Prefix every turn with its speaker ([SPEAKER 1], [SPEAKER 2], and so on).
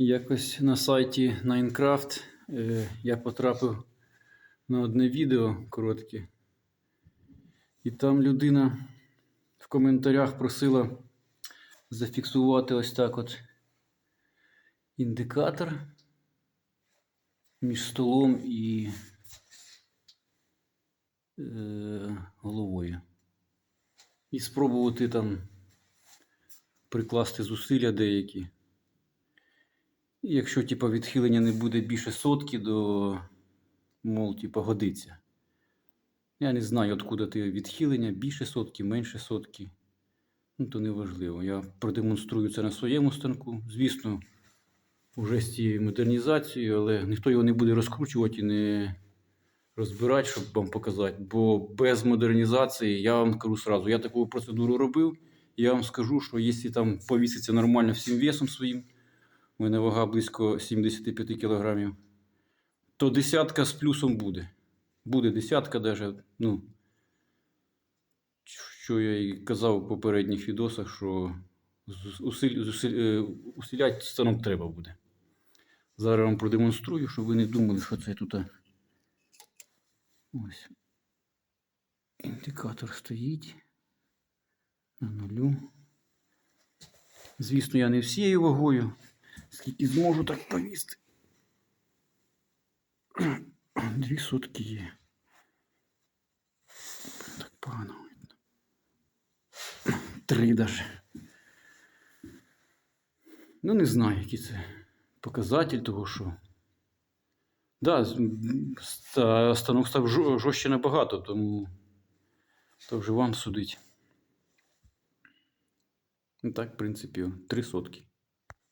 [SPEAKER 1] Якось на сайті Minecraft е, я потрапив на одне відео коротке. І там людина в коментарях просила зафіксувати ось так от індикатор між столом і е, головою. І спробувати там прикласти зусилля деякі. Якщо типа, відхилення не буде більше сотки, до мол, типа, годиться. Я не знаю, откуда ти відхилення, більше сотки, менше сотки. Ну, то не важливо. Я продемонструю це на своєму станку. Звісно, вже з цією модернізацією, але ніхто його не буде розкручувати і не розбирати, щоб вам показати. Бо без модернізації, я вам кажу сразу, я таку процедуру робив, я вам скажу, що якщо там повіситься нормально всім весом своїм, у мене вага близько 75 кг, то десятка з плюсом буде. Буде десятка даже, ну, що я і казав в попередніх відосах, що зус- усиль, зусиль, е, усиляти станок треба буде. Зараз вам продемонструю, щоб ви не думали, що це тут. Ось. Індикатор стоїть на нулю. Звісно, я не всією вагою, скільки зможу так повісти. Дві сотки є. Так погано видно. Три даже. Ну, не знаю, який це показатель того, що. Да, станок став жо- жорстче набагато, тому то вже вам судить. Ну так, в принципі, три сотки.